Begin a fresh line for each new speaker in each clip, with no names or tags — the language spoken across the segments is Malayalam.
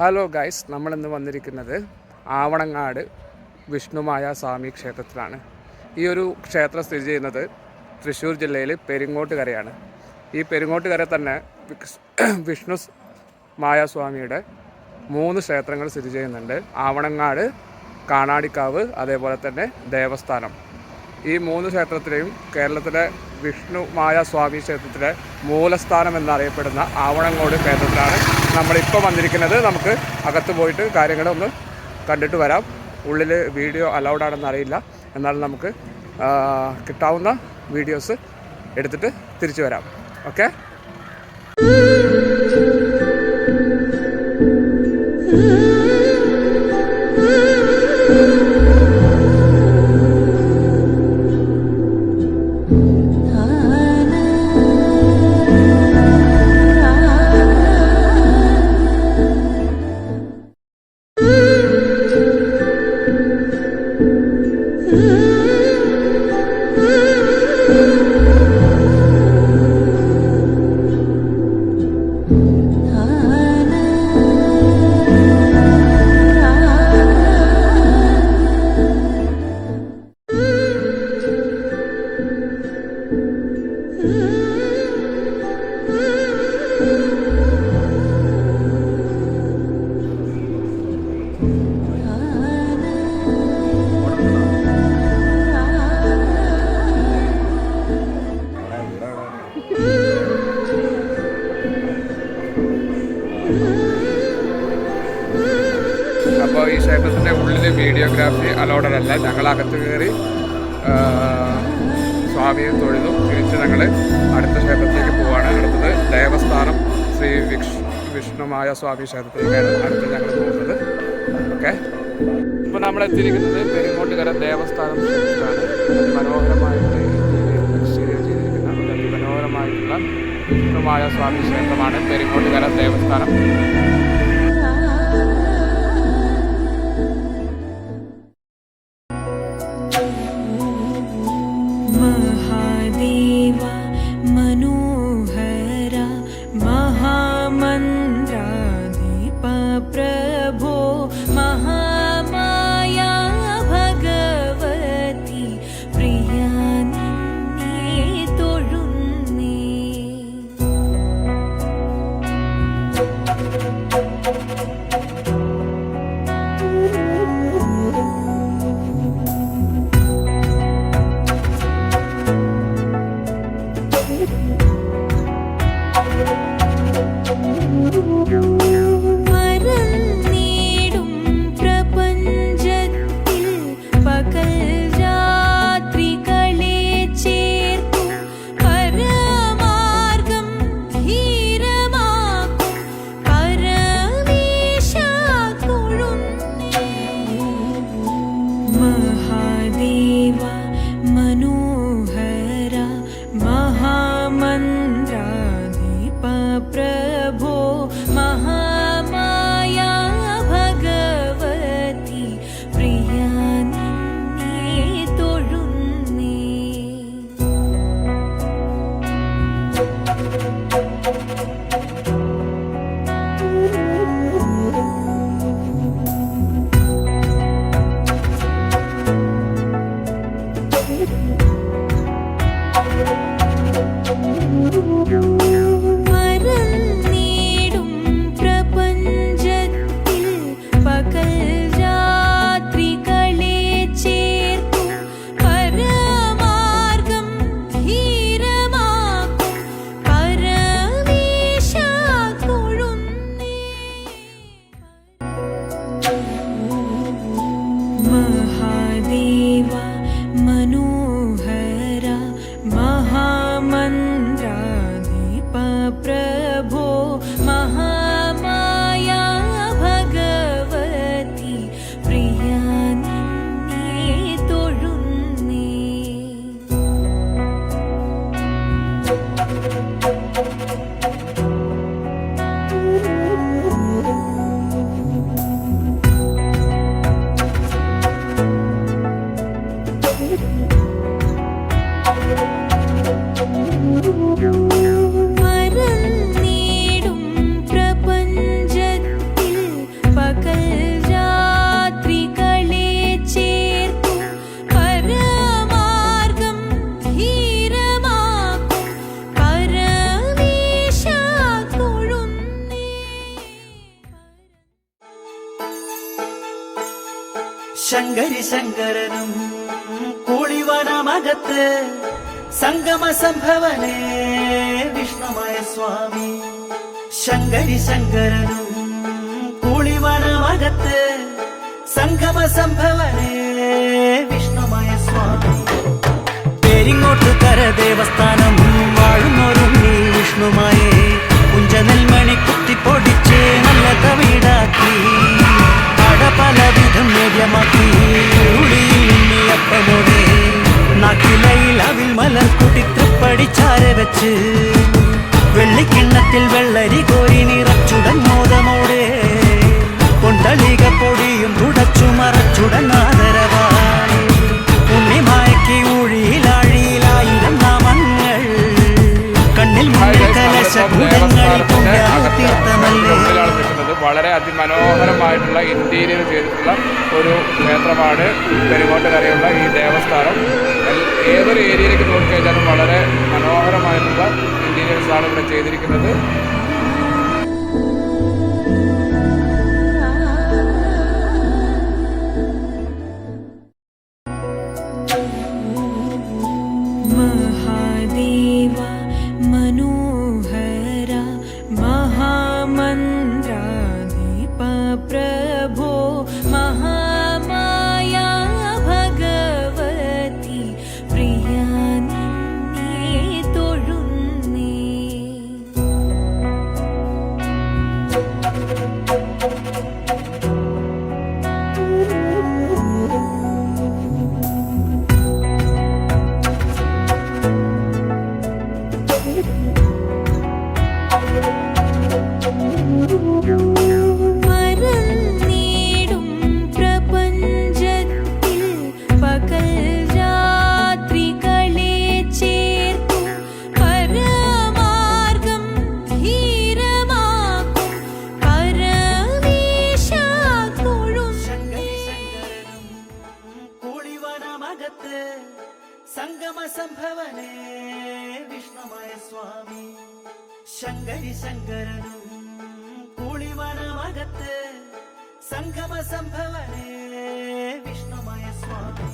ഹലോ ഗൈസ് നമ്മളിന്ന് വന്നിരിക്കുന്നത് ആവണങ്ങാട് വിഷ്ണുമായ സ്വാമി ക്ഷേത്രത്തിലാണ്. ഈ ഒരു ക്ഷേത്രം സ്ഥിതി ചെയ്യുന്നത് തൃശ്ശൂർ ജില്ലയിൽ പെരിങ്ങോട്ടുകരയാണ്. ഈ പെരിങ്ങോട്ടുകര തന്നെ വിഷ്ണു മായാസ്വാമിയുടെ മൂന്ന് ക്ഷേത്രങ്ങൾ സ്ഥിതി ചെയ്യുന്നുണ്ട്. ആവണങ്ങാട് കാണാടിക്കാവ് അതേപോലെ തന്നെ ദേവസ്ഥാനം. ഈ മൂന്ന് ക്ഷേത്രത്തിലെയും കേരളത്തിലെ വിഷ്ണു മായ സ്വാമി ക്ഷേത്രത്തിലെ മൂലസ്ഥാനം എന്നറിയപ്പെടുന്ന ആവണങ്ങോട് ക്ഷേത്രത്തിലാണ് നമ്മളിപ്പോൾ വന്നിരിക്കുന്നത് നമുക്ക് അകത്ത് പോയിട്ട് കാര്യങ്ങളൊന്ന് കണ്ടിട്ട് വരാം. ഉള്ളിൽ വീഡിയോ അലൗഡ് ആണെന്ന് അറിയില്ല. എന്നാലും നമുക്ക് കിട്ടാവുന്ന വീഡിയോസ് എടുത്തിട്ട് തിരിച്ചു വരാം. ഓക്കെ? ക്ഷേത്രത്തിന്റെ വീഡിയോഗ്രാഫി അലോഡഡ് അല്ല ഞങ്ങൾ അകത്ത് കയറി സ്വാമിയെ തൊഴുതു തിരിച്ച് ഞങ്ങൾ അടുത്ത ക്ഷേത്രത്തിലേക്ക് പോവാണ്. അടുത്തത് ദേവസ്ഥാനം ശ്രീ വിഷ് വിഷ്ണുമായ സ്വാമി ക്ഷേത്രത്തിലേക്കാണ് അടുത്ത് ഞങ്ങൾ പോകുന്നത്. ഓക്കെ. ഇപ്പോൾ നമ്മൾ എത്തിയിരിക്കുന്നത് പെരുമോട്ടുകര ദേവസ്ഥാനം ക്ഷേത്രത്തിലാണ്. മനോഹരമായിട്ട് ചെയ്തിരിക്കുന്ന ഒരു അതിമനോഹരമായിട്ടുള്ള വിഷ്ണുമായ സ്വാമി ക്ഷേത്രമാണ് പെരുമോട്ടുകര ദേവസ്ഥാനം.
मनो pra
ശങ്കരി ശങ്കരനും കൂളിവനമകത്ത് സംഗമ സംഭവനേ വിഷ്ണുമായ സ്വാമി. ശങ്കരി ശങ്കരനും കൂളിവനമകത്ത് സംഗമ സംഭവനേ വിഷ്ണുമായ സ്വാമി. പേരിങ്ങോട്ട് കര ദേവസ്ഥാനം
知。അതിമനോഹരമായിട്ടുള്ള ഇന്റീരിയർ ചെയ്തിട്ടുള്ള ഒരു ക്ഷേത്രമാണ് പെരുങ്ങോട്ടുകരയുള്ള ഈ ദേവസ്ഥാനം. ഏതൊരു ഏരിയയിലേക്ക് നോക്കിക്കഴിഞ്ഞാലും വളരെ മനോഹരമായിട്ടുള്ള ഇന്റീരിയേഴ്സ് ആണ് ഇവിടെ ചെയ്തിരിക്കുന്നത്.
സംഭവനേ വിഷ്ണുമായ സ്വാമി. ശങ്കരി ശങ്കരനും കൂളിവനമകത്ത് സംഗമ സംഭവനേ വിഷ്ണുമായ സ്വാമി.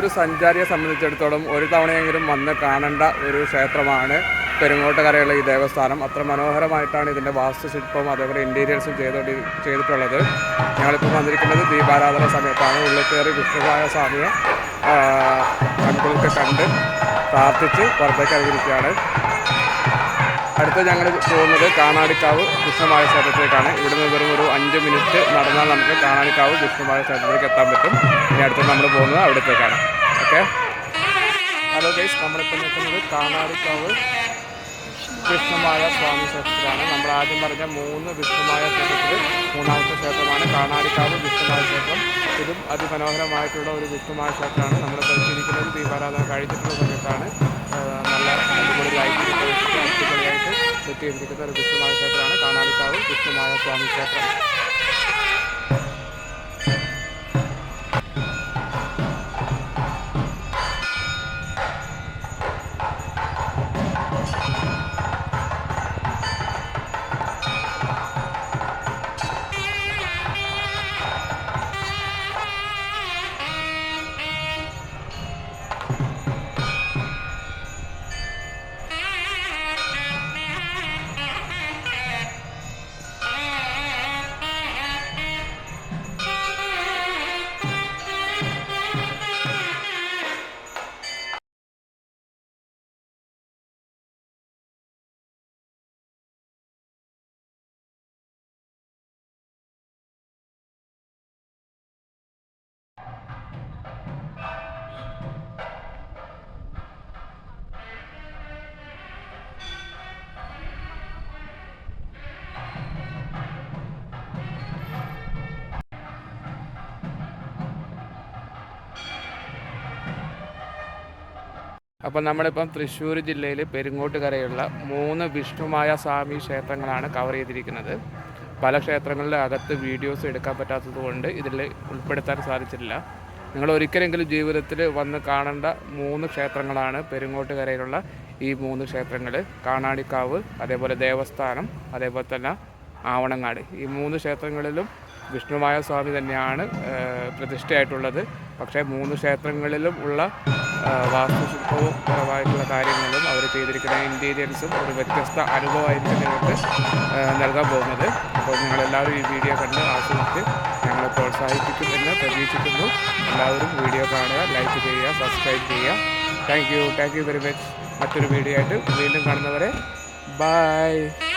ഏതൊരു സഞ്ചാരിയെ സംബന്ധിച്ചിടത്തോളം ഒരു തവണയെങ്കിലും വന്ന് കാണേണ്ട ഒരു ക്ഷേത്രമാണ് പെരുങ്ങോട്ടുകരയുള്ള ഈ ദേവസ്ഥാനം. അത്ര മനോഹരമായിട്ടാണ് ഇതിന്റെ വാസ്തുശില്പം അതേപോലെ ഇന്റീരിയേഴ്സും ചെയ്തോണ്ടി ചെയ്തിട്ടുള്ളത്. ഞങ്ങളിപ്പോൾ വന്നിരിക്കുന്നത് ദീപാരാധന സമയത്താണ്. ഉള്ളിൽ കയറി വിഷ്ണുവായ സ്വാമിയെ കൺകുളിക്ക് കണ്ട് പ്രാർത്ഥിച്ച് പുറത്തേക്ക് ഇറങ്ങിയിരിക്കുകയാണ്. അടുത്ത ഞങ്ങൾ പോകുന്നത് കാണാടിക്കാവ് കൃഷ്ണമായ ക്ഷേത്രത്തിലേക്കാണ്. ഇവിടുന്ന് വെറും ഒരു അഞ്ച് മിനിറ്റ് നടന്നാൽ നമുക്ക് കാണാടിക്കാവ് കൃഷ്ണമായ ക്ഷേത്രത്തിലേക്ക് എത്താൻ പറ്റും. ഇനി അടുത്ത് നമ്മൾ പോകുന്നത് അവിടത്തേക്കാണ്. ഓക്കെ? ഹലോ ഗൈസ് നമ്മളിപ്പോൾ നിൽക്കുന്നത് കാണാടിക്കാവ് വിഷ്ണുമായ സ്വാമി ക്ഷേത്രത്തിലാണ്. നമ്മൾ ആദ്യം പറഞ്ഞ മൂന്ന് വിഷ്ണുമായ ക്ഷേത്രത്തിൽ മൂന്നാമത്തെ ക്ഷേത്രമാണ് കാണാടിക്കാവ് വിഷ്ണുമായ ക്ഷേത്രം. ഇതും അതിമനോഹരമായിട്ടുള്ള ഒരു വിഷ്ണുമായ ക്ഷേത്രമാണ്. നമ്മൾ പരിശീലിക്കുന്നത് ദീപാരാധന കഴിച്ചിട്ടുള്ള സമയത്താണ്. നല്ല അടിപൊളി ലൈറ്റ് അടിപൊളിയായിട്ട് സെറ്റ് ചെയ്തിരിക്കുന്ന ഒരു വിഷ്ണുമായ ക്ഷേത്രമാണ് കാണാനിക്കാവ് വിഷ്ണുമായ സ്വാമി ക്ഷേത്രം അപ്പം നമ്മളിപ്പം തൃശ്ശൂർ ജില്ലയിൽ പെരുങ്ങോട്ടുകരയുള്ള മൂന്ന് വിഷ്ണുമായ സ്വാമി ക്ഷേത്രങ്ങളാണ് കവർ ചെയ്തിരിക്കുന്നത്. പല ക്ഷേത്രങ്ങളുടെ അകത്ത് വീഡിയോസ് എടുക്കാൻ പറ്റാത്തത് കൊണ്ട് ഇതിൽ ഉൾപ്പെടുത്താൻ സാധിച്ചിട്ടില്ല. നിങ്ങൾ ഒരിക്കലെങ്കിലും ജീവിതത്തിൽ വന്ന് കാണേണ്ട മൂന്ന് ക്ഷേത്രങ്ങളാണ് പെരിങ്ങോട്ടുകരയിലുള്ള ഈ മൂന്ന് ക്ഷേത്രങ്ങൾ കാണാടിക്കാവ് അതേപോലെ ദേവസ്ഥാനം അതേപോലെ തന്നെ ആവണങ്ങാട്. ഈ മൂന്ന് ക്ഷേത്രങ്ങളിലും വിഷ്ണുമായ സ്വാമി തന്നെയാണ് പ്രതിഷ്ഠയായിട്ടുള്ളത്. പക്ഷേ മൂന്ന് ക്ഷേത്രങ്ങളിലും ഉള്ള വാസ്തുശില്പവും കുറവായിട്ടുള്ള കാര്യങ്ങളും അവർ ചെയ്തിരിക്കുന്ന ഇന്റീരിയൽസും ഒരു വ്യത്യസ്ത അനുഭവമായിരിക്കും നിങ്ങൾക്ക് നൽകാൻ പോകുന്നത്. അപ്പോൾ നിങ്ങളെല്ലാവരും ഈ വീഡിയോ കണ്ട് ആസ്വദിച്ച് ഞങ്ങളെ പ്രോത്സാഹിപ്പിക്കും എന്ന് പ്രതീക്ഷിക്കുന്നു. എല്ലാവരും വീഡിയോ കാണുക ലൈക്ക് ചെയ്യുക സബ്സ്ക്രൈബ് ചെയ്യുക. Thank you thank you very much മറ്റൊരു വീഡിയോ ആയിട്ട് വീണ്ടും കാണുന്നവരെ ബൈ